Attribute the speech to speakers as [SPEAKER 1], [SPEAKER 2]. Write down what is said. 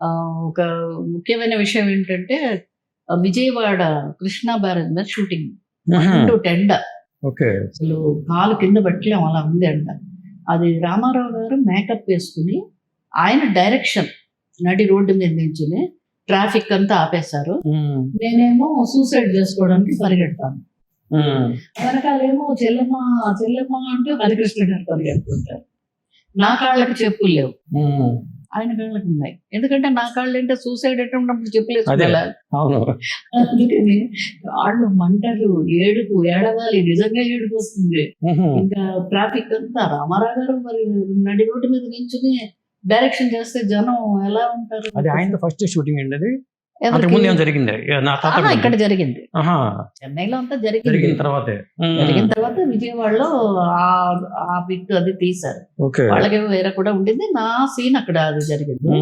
[SPEAKER 1] ఆ, ఒక ముఖ్యమైన విషయం ఏంటంటే విజయవాడ కృష్ణా బ్యారేజ్ మీద షూటింగ్. టు టెండ
[SPEAKER 2] ఓకే.
[SPEAKER 1] అసలు కాలు కింద పెట్టలేం అలా ఉంది అంట. అది రామారావు గారు మేకప్ వేసుకుని ఆయన డైరెక్షన్ నడి రోడ్డు మీద నించుని ట్రాఫిక్ అంతా ఆపేశారు. నేనేమో సూసైడ్ చేసుకోవడానికి పరిగెడతాను. వెనకాలేమో చెల్లెమ్మ చెల్లెమ్మ అంటే హరికృష్ణ గారు పరిగెడుతుంటారు. నా కాళ్ళకి చెప్పులు లేవు. ఆయన కాళ్ళకి ఉన్నాయి. ఎందుకంటే నా కాళ్ళు ఏంటో సూసైడ్ అటెంప్ట్ చెప్పులు
[SPEAKER 2] అదే.
[SPEAKER 1] వేసుకోవాలి
[SPEAKER 2] అవును.
[SPEAKER 1] అందుకని కాళ్ళు మంటలు ఏడుపు ఏడవాలి నిజంగా ఏడుపు వస్తుంది. ఇంకా ట్రాఫిక్ అంతా రామారావు గారు మరి నడి రోడ్డు మీద నించుని డైరెక్షన్ చేస్తే జనం ఎలా ఉంటారు?
[SPEAKER 2] అది ఆయనతో ఫస్ట్ షూటింగ్ అండి అది జరిగింది? నా తాత
[SPEAKER 1] ఇక్కడ జరిగింది. చెన్నైలో అంతా
[SPEAKER 2] జరిగిన
[SPEAKER 1] జరిగింది
[SPEAKER 2] తర్వాతే. ఉమ్.
[SPEAKER 1] జరిగిన తర్వాత విజయవాడలో ఆ- ఆ బిట్ అది తీశారు. వాళ్ళకి వేరే కూడా ఉండింది. నా సీన్ అక్కడ అది జరిగింది.